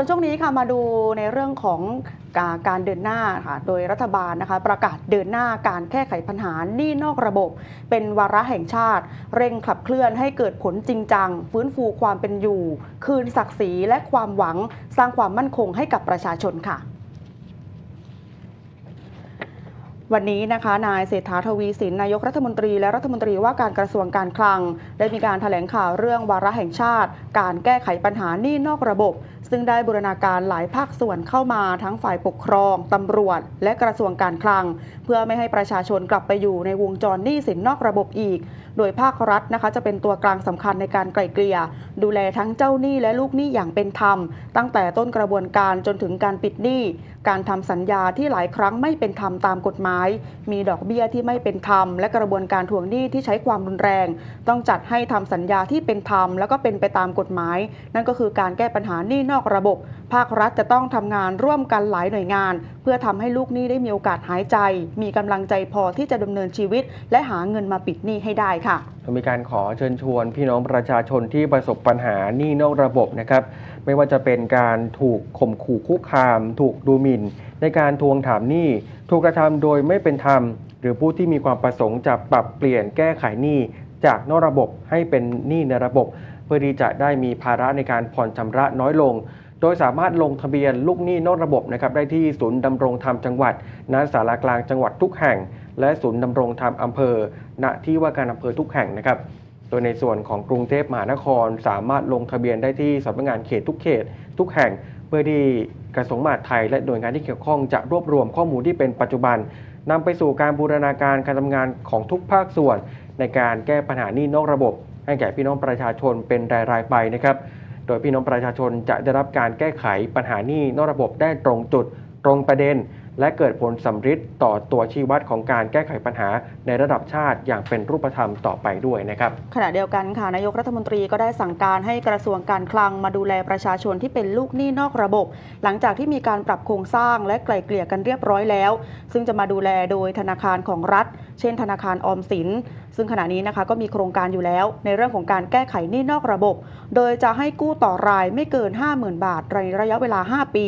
วนช่วงนี้ค่ะมาดูในเรื่องของการการเดินหน้าค่ะโดยรัฐบาลนะคะประกาศเดินหน้าการแก้ไขปัญหาหนี้นอกระบบ เป็นวาระแห่งชาติ เร่งขับเคลื่อนให้เกิดผลจริงจัง ฟื้นฟูความเป็นอยู่ คืนศักดิ์ศรีและความหวังสร้างความมั่นคงให้กับประชาชนค่ะวันนี้นะคะนายเศรษฐาทวีสินนายกรัฐมนตรีและรัฐมนตรีว่าการกระทรวงการคลัง ได้มีการถแถลงข่าวเรื่องวาระแห่งชาติ การแก้ไขปัญหาหนี้นอกระบบ ซึ่งได้บูรณาการหลายภาคส่วนเข้ามาทั้งฝ่ายปกครองตำรวจ และกระทรวงการคลัง เพื่อไม่ให้ประชาชนกลับไปอยู่ในวงจรหนี้สินนอกระบบอีก โดยภาครัฐนะคะ จะเป็นตัวกลางสำคัญในการไกล่เกลี่ย ดูแลทั้งเจ้าหนี้และลูกหนี้อย่างเป็นธรรม ตั้งแต่ต้นกระบวนการจนถึงการปิดหนี้ การทำสัญญาที่หลายครั้งไม่เป็นธรรมตามกฎหมาย มีดอกเบี้ยที่ไม่เป็นธรรม และกระบวนการทวงหนี้ที่ใช้ความรุนแรง ต้องจัดให้ทำสัญญาที่เป็นธรรม แล้วก็เป็นไปตามกฎหมาย นั่นก็คือการแก้ปัญหาหนี้นอกระบบ ภาครัฐจะต้องทำงานร่วมกันหลายหน่วยงาน เพื่อทำให้ลูกหนี้ได้มีโอกาสหายใจ มีกำลังใจพอที่จะดำเนินชีวิต และหาเงินมาปิดหนี้ให้ได้ค่ะมีการขอเชิญชวนพี่น้องประชาชนที่ประสบปัญหาหนี้นอกระบบนะครับ ไม่ว่าจะเป็นการถูกข่มขู่คุกคาม ถูกดูหมิ่น ในการทวงถามหนี้ถูกกระทำโดยไม่เป็นธรรม หรือผู้ที่มีความประสงค์จะปรับเปลี่ยนแก้ไขหนี้จากนอกระบบให้เป็นหนี้ในระบบ พื่อที่จะได้มีภาระในการผ่อนชำระน้อยลง โดยสามารถลงทะเบียนลูกหนี้นอกระบบนะครับได้ที่ศูนย์ดำรงธรรมจังหวัดณสารากลางจังหวัดทุกแห่ง และศูนย์ดำรงธรรมอำเภอ ณที่ว่าการอำเภอทุกแห่งนะครับโดยในส่วนของกรุงเทพมหานครสามารถลงทะเบียนได้ที่สำนักงานเขตทุกเขต ทุกแห่ง เพื่อที่กระทรวงมหาดไทยและหน่วยงานที่เกี่ยวข้องจะรวบรวมข้อมูลที่เป็นปัจจุบันนำไปสู่การบูรณาการการทำงานของทุกภาคส่วน ในการแก้ปัญหานี้นอกระบบ ให้แก่พี่น้องประชาชนเป็นรายๆไปนะครับ โดยพี่น้องประชาชนจะได้รับการแก้ไขปัญหานี้นอกระบบได้ตรงจุดตรงประเด็น และเกิดผลสำฤทธิ์ต่อตัวชี้วัดของการแก้ไขปัญหาในระดับชาติอย่างเป็นรูปธรรมต่อไปด้วยนะครับขณะเดียวกันค่ะนายกรัฐมนตรีก็ได้สั่งการให้กระทรวงการคลังมาดูแลประชาชนที่เป็นลูกหนี้นอกระบบ หลังจากที่มีการปรับโครงสร้างและไกล่เกลี่ยกันเรียบร้อยแล้ว ซึ่งจะมาดูแลโดยธนาคารของรัฐ เช่น ธนาคารออมสิน ซึ่งขณะนี้นะคะก็มีโครงการอยู่แล้ว ในเรื่องของการแก้ไขหนี้นอกระบบ โดยจะให้กู้ต่อรายไม่เกิน 50,000 บาทในระยะเวลา 5 ปี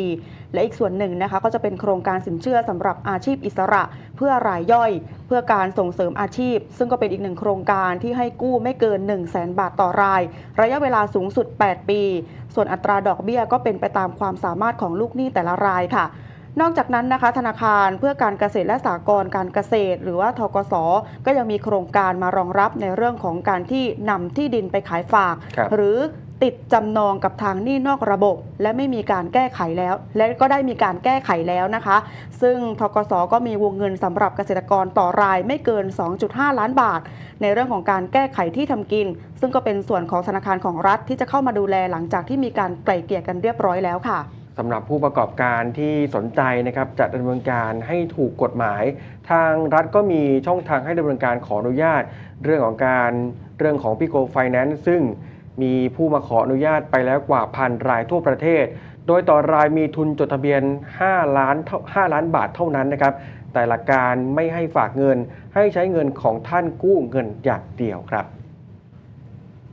และอีกส่วนหนึ่งนะคะก็จะเป็นโครงการสินเชื่อสำหรับอาชีพอิสระ เพื่อรายย่อย เพื่อการส่งเสริมอาชีพ ซึ่งก็เป็นอีกหนึ่งโครงการที่ให้กู้ไม่เกิน 1 0 0 0 0แบาทต่อราย ระยะเวลาสูงสุด 8 ปี ส่วนอัตราดอกเบี้ยก็เป็นไปตามความสามารถของลูกหนี้แต่ละรายค่ะนอกจากนั้นนะคะธนาคารเพื่อการเกษตรและสหกรณ์การเกษตร หรือว่าทกสก็ยังมีโครงการมารองรับในเรื่องของการที่นำที่ดินไปขายฝากครับหรือ ติดจำนองกับทางหนี้นอกระบบ และไม่มีการแก้ไขแล้ว และก็ได้มีการแก้ไขแล้วนะคะ ซึ่งทกสก็มีวงเงินสำหรับเกษตรกรต่อรายไม่เกิน 2.5 ล้านบาท ในเรื่องของการแก้ไขที่ทำกิน ซึ่งก็เป็นส่วนของธนาคารของรัฐที่จะเข้ามาดูแลหลังจากที่มีการไกล่เกลี่ยกันเรียบร้อยแล้วค่ะสำหรับผู้ประกอบการที่สนใจนะครับจะดำเนินการให้ถูกกฎหมาย ทางรัฐก็มีช่องทางให้ดำเนินการขออนุญาต เรื่องของการเรื่องของพิโกไฟแนนซ์ซึ่ง มีผู้มาขออนุญาตไปแล้วกว่าพันรายทั่วประเทศ โดยต่อรายมีทุนจดทะเบียน 5 ล้าน5ล้านบาทเท่านั้นนะครับ แต่หลักการไม่ให้ฝากเงินให้ใช้เงินของท่านกู้เงินอย่างเดียวครับ